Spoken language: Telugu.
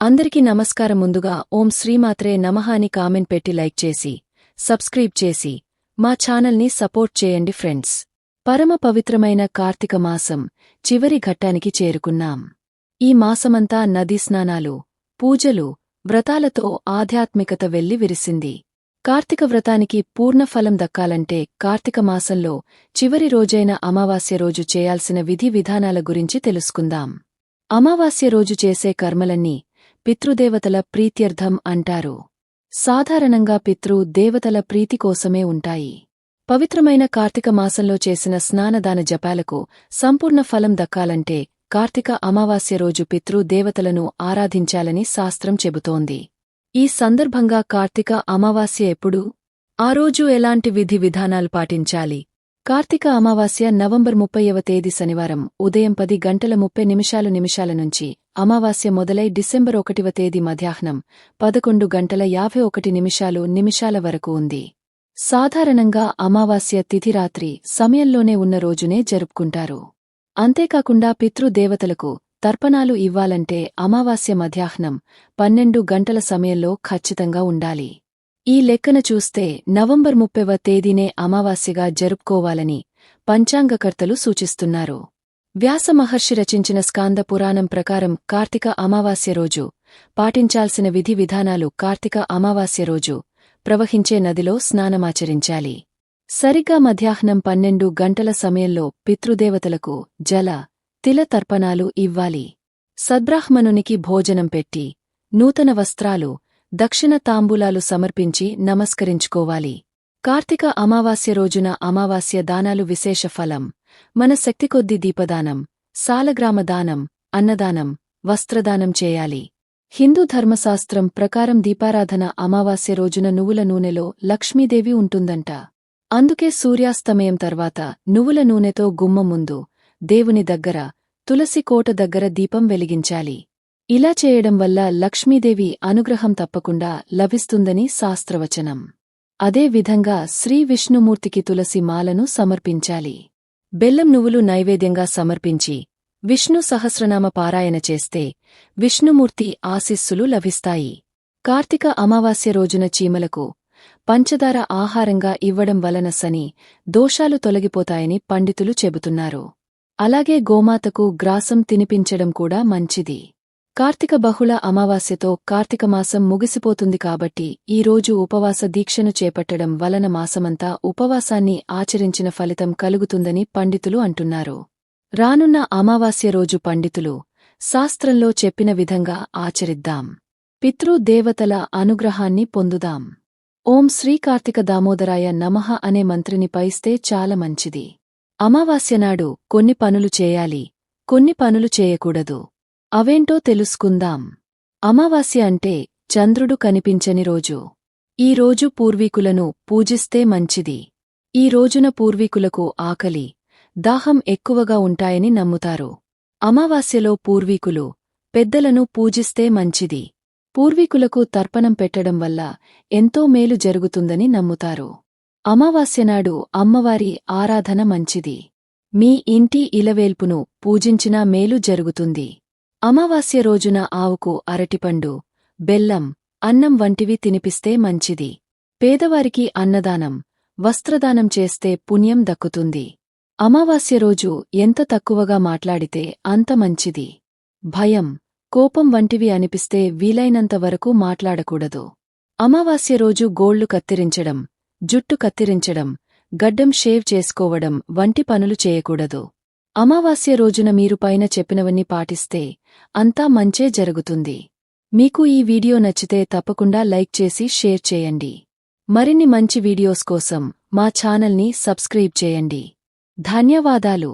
అందరికీ నమస్కారం ముందుగా ఓం శ్రీమాత్రే నమః అని కామెంట్ పెట్టి లైక్ చేసి సబ్స్క్రైబ్ చేసి మా ఛానల్ని సపోర్ట్ చేయండి ఫ్రెండ్స్. పరమ పవిత్రమైన కార్తీక మాసం చివరి ఘట్టానికి చేరుకున్నాం. ఈ మాసమంతా నదీ స్నానాలు పూజలు వ్రతాలతో ఆధ్యాత్మికత వెళ్ళి విరిసింది. కార్తీక వ్రతానికి పూర్ణ ఫలం దక్కాలంటే కార్తీక మాసంలో చివరి రోజైన అమావాస్య రోజు చేయాల్సిన విధి విధానాల గురించి తెలుసుకుందాం. అమావాస్య రోజు చేసే కర్మలన్నీ పితృదేవతల ప్రీత్యర్థం అంటారు. సాధారణంగా పితృ దేవతల ప్రీతి కోసమే ఉంటాయి. పవిత్రమైన కార్తీక మాసంలో చేసిన స్నానదాన జపాలకు సంపూర్ణ ఫలం దక్కాలంటే కార్తీక అమావాస్య రోజు పితృ దేవతలను ఆరాధించాలని శాస్త్రం చెబుతోంది. ఈ సందర్భంగా కార్తీక అమావాస్య ఎప్పుడు? ఆ రోజు ఎలాంటి విధి విధానాలు పాటించాలి? కార్తీక అమావాస్య నవంబర్ ముప్పైవ తేదీ శనివారం ఉదయం పది గంటల ముప్పై నిమిషాలు నిమిషాల నుంచి అమావాస్య మొదలై డిసెంబర్ ఒకటివ తేదీ మధ్యాహ్నం పదకొండు గంటల యాభై ఒకటి నిమిషాలు నిమిషాల వరకు ఉంది. సాధారణంగా అమావాస్య తిథి రాత్రి సమయంలోనే ఉన్న రోజునే జరుపుకుంటారు. అంతేకాకుండా పితృదేవతలకు తర్పణాలు ఇవ్వాలంటే అమావాస్య మధ్యాహ్నం పన్నెండు గంటల సమయంలో ఖచ్చితంగా ఉండాలి. ఈ లెక్కన చూస్తే నవంబర్ ముప్పైవ తేదీనే అమావాస్యగా జరుపుకోవాలని పంచాంగకర్తలు సూచిస్తున్నారు. వ్యాస మహర్షి రచించిన స్కాంద పురాణం ప్రకారం కార్తీక అమావాస్య రోజు పాటించాల్సిన విధి విధానాలు కార్తీక అమావాస్య రోజు ప్రవహించే నదిలో స్నానమాచరించాలి. సరిగ్గా మధ్యాహ్నం పన్నెండు గంటల సమయంలో పితృదేవతలకు జల తిల తర్పణాలు ఇవ్వాలి. సద్బ్రాహ్మణునికి భోజనం పెట్టి నూతన వస్త్రాలు దక్షిణ తాంబూలాలు సమర్పించి నమస్కరించుకోవాలి. కార్తీక అమావాస్య రోజున అమావాస్య దానాలు విశేష ఫలం. మన శక్తికొద్ది దీపదానం సాలగ్రామ దానం అన్నదానం వస్త్రదానం చేయాలి. హిందూ ధర్మశాస్త్రం ప్రకారం దీపారాధన అమావాస్య రోజున నువ్వుల నూనెలో లక్ష్మీదేవి ఉంటుందంట. అందుకే సూర్యాస్తమయం తర్వాత నువ్వుల నూనెతో గుమ్మ ముందు దేవుని దగ్గర తులసి కోట దగ్గర దీపం వెలిగించాలి. ఇలా చేయడం వల్ల లక్ష్మీదేవి అనుగ్రహం తప్పకుండా లభిస్తుందని శాస్త్రవచనం. అదే విధంగా శ్రీ విష్ణుమూర్తికి తులసి మాలను సమర్పించాలి. బెల్లం నువ్వులు నైవేద్యంగా సమర్పించి విష్ణు సహస్రనామ పారాయణ చేస్తే విష్ణుమూర్తి ఆశీస్సులు లభిస్తాయి. కార్తీక అమావాస్య రోజున చీమలకు పంచదార ఆహారంగా ఇవ్వడం వలన సని దోషాలు తొలగిపోతాయని పండితులు చెబుతున్నారు. అలాగే గోమాతకు గ్రాసం తినిపించడం కూడా మంచిది. కార్తీక బహుళ అమావాస్యతో కార్తీక మాసం ముగిసిపోతుంది కాబట్టి ఈ రోజు ఉపవాస దీక్షను చేపట్టడం వలన మాసమంతా ఉపవాసాన్ని ఆచరించిన ఫలితం కలుగుతుందని పండితులు అంటున్నారు. రానున్న అమావాస్య రోజు పండితులు శాస్త్రంలో చెప్పిన విధంగా ఆచరిద్దాం. పితృదేవతల అనుగ్రహాన్ని పొందుదాం. ఓం శ్రీకార్తిక దామోదరాయ నమః అనే మంత్రిని పైస్తే చాలా మంచిది. అమావాస్యనాడు కొన్ని పనులు చేయాలి కొన్ని పనులు చేయకూడదు. అవేంటో తెలుసుకుందాం. అమావాస్య అంటే చంద్రుడు కనిపించని రోజు. ఈ రోజు పూర్వీకులను పూజిస్తే మంచిది. ఈ రోజున పూర్వీకులకు ఆకలి దాహం ఎక్కువగా ఉంటాయని నమ్ముతారు. అమావాస్యలో పూర్వీకులు పెద్దలను పూజిస్తే మంచిది. పూర్వీకులకు తర్పణం పెట్టడం వల్ల ఎంతో మేలు జరుగుతుందని నమ్ముతారు. అమావాస్యనాడు అమ్మవారి ఆరాధన మంచిది. మీ ఇంటి ఇలవేల్పును పూజించినా మేలు జరుగుతుంది. అమావాస్య రోజున ఆవుకు అరటిపండు బెల్లం అన్నం వంటివి తినిపిస్తే మంచిది. పేదవారికి అన్నదానం వస్త్రదానం చేస్తే పుణ్యం దక్కుతుంది. అమావాస్య రోజు ఎంత తక్కువగా మాట్లాడితే అంత మంచిది. భయం కోపం వంటివి అనిపిస్తే వీలైనంత వరకు మాట్లాడకూడదు. అమావాస్య రోజు గోళ్ళు కత్తిరించడం జుట్టు కత్తిరించడం గడ్డం షేవ్ చేసుకోవడం వంటి పనులు చేయకూడదు. అమావాస్య రోజున మీరు పైన చెప్పినవన్నీ పాటిస్తే అంతా మంచే జరుగుతుంది. మీకు ఈ వీడియో నచ్చితే తప్పకుండా లైక్ చేసి షేర్ చేయండి. మరిన్ని మంచి వీడియోస్ కోసం మా ఛానల్ని సబ్స్క్రైబ్ చేయండి. ధన్యవాదాలు.